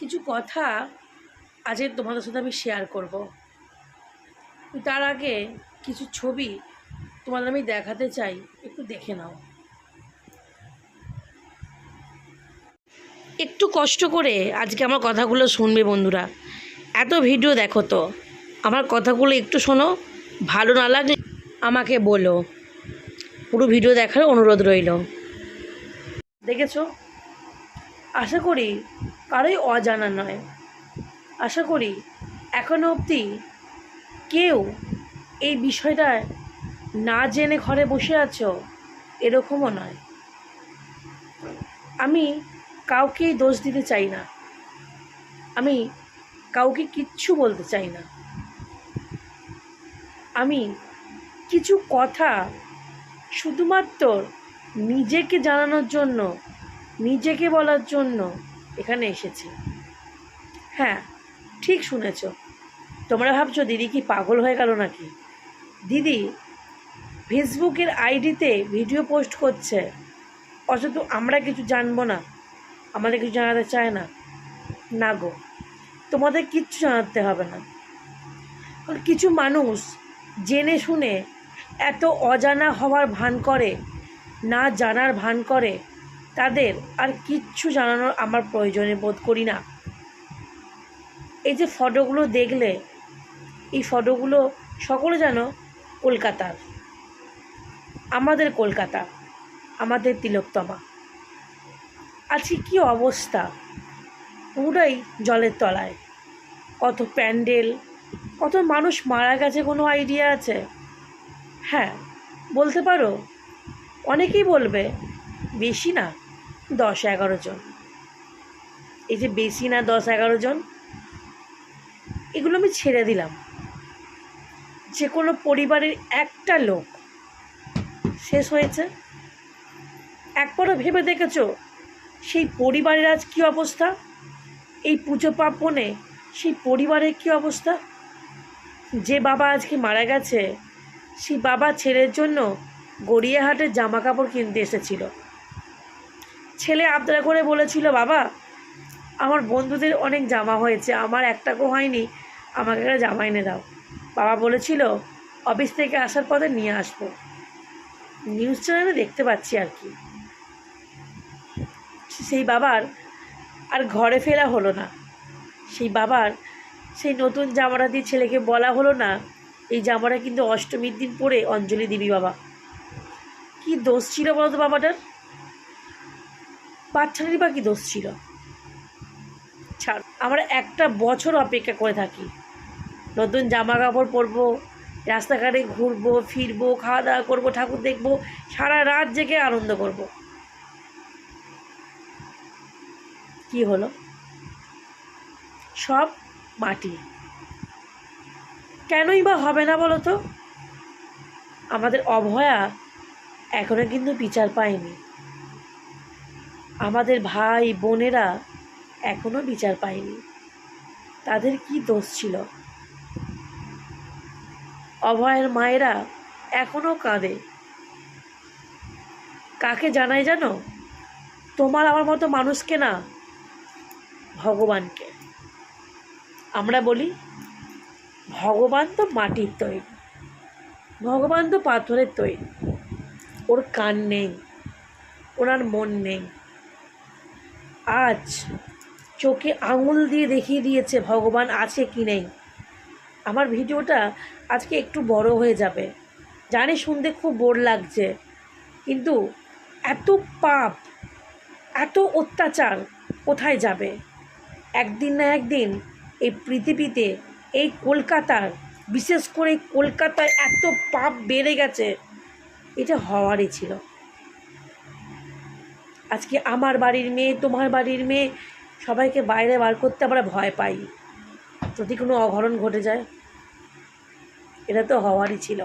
কিছু কথা আজ তোমাদের সাথে আমি শেয়ার করব। তার আগে কিছু ছবি তোমাদের আমি দেখাতে চাই, একটু দেখে নাও। একটু কষ্ট করে আজকে আমার কথাগুলো শুনবে বন্ধুরা। এত ভিডিও দেখো তো। আমার কথাগুলো একটু শোনো, ভালো না লাগলে আমাকে বলো। পুরো ভিডিও দেখার অনুরোধ রইল। দেখেছ? আশা করি কারোই অজানা নয়। আশা করি এখনও অবধি কেউ এই বিষয়টা না জেনে ঘরে বসে আছো এরকমও নয়। আমি কাউকেই দোষ দিতে চাই না। আমি কাউকে কিচ্ছু বলতে চাই না। আমি কিছু কথা শুধুমাত্র নিজেকে জানানোর জন্য নিজেকে বলার জন্য এখানে এসেছি। হ্যাঁ ঠিক শুনেছ। তোমরা ভাবছ, দিদি কি পাগল হয়ে গেল নাকি? দিদি, ফেসবুকের আইডিতে ভিডিও পোস্ট করছে। অথচ আমরা কিছু জানব না। আমাদের কিছু জানাতে চায় না। না গো, তোমাদের কিচ্ছু জানাতে হবে না। কিছু মানুষ জেনে শুনে এত অজানা হওয়ার ভান করে, না জানার ভান করে তাদের আর কিচ্ছু জানানোর আমার প্রয়োজনে বোধ করি না। এই যে ফটোগুলো দেখলে, এই ফটোগুলো সকলে যেন কলকাতার। আমাদের কলকাতা, আমাদের তিলোত্তমা। আজকে কি অবস্থা? পুরাই জলের তলায়। কত প্যান্ডেল, কত মানুষ মারা গেছে কোনো আইডিয়া আছে? হ্যাঁ বলতে পারো, অনেকেই বলবে, বেশি না। দশ এগারো জন। এই যে বেশি না দশ এগারো জন, এগুলো আমি ছেড়ে দিলাম। যে কোনো পরিবারের একটা লোক শেষ হয়েছে। একবারও ভেবে দেখেছ, সেই পরিবারের আজ কী অবস্থা? এই পুজো পার্বণে সেই পরিবারের কী অবস্থা? যে বাবা আজকে মারা গেছে, সেই বাবা ছেলের জন্য গড়িয়াহাটের জামা কাপড় কিনতে এসেছিল। ছেলে আবদার করে বলেছিল, বাবা, আমার বন্ধুদের অনেক জামা হয়েছে, আমার একটাকেও হয়নি, আমাকে একটা জামা এনে দাও। বাবা বলেছিল, অফিস থেকে আসার পথে নিয়ে আসব। নিউজ চ্যানেলে দেখতে পাচ্ছি আর কি। সেই বাবার আর ঘরে ফেরা হলো না। সেই বাবার সেই নতুন জামাটা দিয়ে ছেলেকে বলা হলো না, এই জামাটা কিন্তু অষ্টমীর দিন পরে অঞ্জলি দিবি বাবা। কি দোষ ছিল বলতো বাবাটার? বাচ্চাটারই বা দোষ ছিল? ছাড়, আমরা একটা বছর অপেক্ষা করে থাকি। নতুন জামা কাপড় পরবো, রাস্তাঘাটে ঘুরবো, ফিরবো খাওয়া দাওয়া করব, ঠাকুর দেখব, সারা রাত জেগে আনন্দ করব। কি হলো? সব মাটি। কেনই বা হবে না বলো তো? আমাদের অভয়া এখনও কিন্তু বিচার পায়নি। আমাদের ভাই বোনেরা এখনও বিচার পায়নি। তাদের কি দোষ ছিল? অভয়ের মায়েরা এখনও কাঁদে। কাকে জানাই জানো? তোমার আমার মতো মানুষকে না, ভগবানকে। আমরা বলি, ভগবান তো মাটির তৈরি। ভগবান তো পাথরের তৈরি। ওর কান নেই, ওনার মন নেই। আজ চোখে আঙুল দিয়ে দেখিয়ে দিয়েছে ভগবান আছে কি নেই। আমার ভিডিওটা আজকে একটু বড় হয়ে যাবে। জানি শুনতে খুব বোর লাগছে, কিন্তু এত পাপ, এত অত্যাচার কোথায় যাবে? একদিন না একদিন এই পৃথিবীতে, এই কলকাতার, বিশেষ করে কলকাতায় এত পাপ বেড়ে গেছে, এটা হওয়ারই ছিল। আজকে আমার বাড়ির মেয়ে, তোমার বাড়ির মেয়ে, সবাইকে বাইরে বার করতে আমরা ভয় পাই। যদি কোনো অঘটন ঘটে যায়, এটা তো হওয়ারই ছিল।